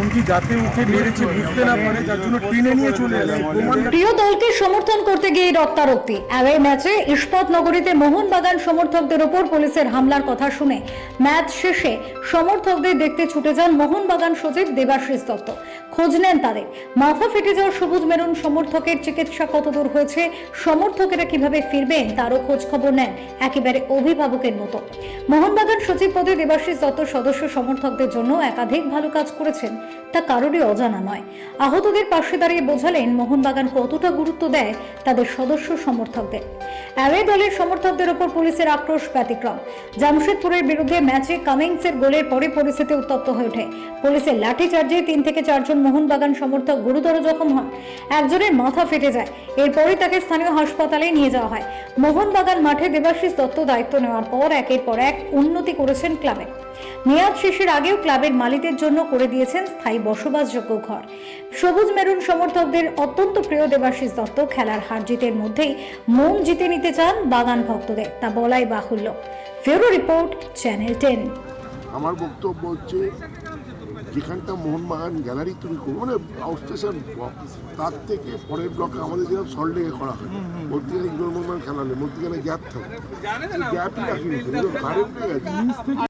রুগী যাতে উঠে প্রিয় দলকে সমর্থন করতে গিয়ে রক্তারক্তি। অ্যাওয়ে ম্যাচে ইস্পাত নগরীতে মোহনবাগান সমর্থকদের ওপর পুলিশের হামলার কথা শুনে ম্যাচ শেষে সমর্থকদের দেখতে ছুটে যান মোহনবাগান সচিব দেবাশিস দত্ত। খোঁজ নেন তাদের। মাথা ফেটে যাওয়া সবুজ মেরুন সমর্থকের চিকিৎসা কতদূর হয়েছে, সমর্থকেরা কীভাবে ফিরবেন, তারও খোঁজ খবর নেন একেবারে অভিভাবকের মতো। মোহনবাগান সচিব পদে দেবাশিস দত্ত সদস্য সমর্থকদের জন্য একাধিক ভালো কাজ করেছেন। তা কারোরই অজানা নয়। আহতদের পাশে দাঁড়িয়ে বোঝালেন মোহনবাগান কতটা গুরুত্ব দেয় তাদের সদস্য সমর্থকদের। অ্যাওয়ে দলের সমর্থকদের ওপর পুলিশের আক্রোশ ব্যতিক্রম। জামশেদপুরের বিরুদ্ধে ম্যাচে কামিংসের গোলের পরে পরিস্থিতি উত্তপ্ত হয়ে ওঠে। পুলিশের লাঠিচার্জে তিন থেকে চারজন মোহনবাগান সমর্থক গুরুতর জখম হন। একজনের মাথা ফেটে যায়। এরপরই তাকে স্থানীয় হাসপাতালে নিয়ে যাওয়া হয়। মোহনবাগান মাঠে দেবাশিস দত্ত দায়িত্ব নেওয়ার পর একের পর এক উন্নতি করেছেন ক্লাবে। মেয়াদ শেষের আগেও ক্লাবের মালিকদের জন্য করে দিয়েছেন স্থায়ী বসবাসযোগ্য ঘর। সবুজ মেরুন সমর্থকদের অত্যন্ত প্রিয় দেবাশিস দত্ত খেলার হার জিতের মধ্যেই মন জিতে নিতে চান বাগান ভক্তদের, তা বলাই বাহুল্য। ফেরো রিপোর্ট, চ্যানেল টেন। আমার বক্তব্য হচ্ছে, যেখানটা মোহনবাগান গ্যালারি তুমি করো মানে আউট স্টেশন তার থেকে পরের ব্লকে আমাদের যেরকম সল্টলেকে করা হয়। মধ্যিখানে ইগোর মোহনবাগান খেলা নেই মধ্যিখানে গ্যাপ থাকে। গ্যাপই রাখিনি কারেন্ট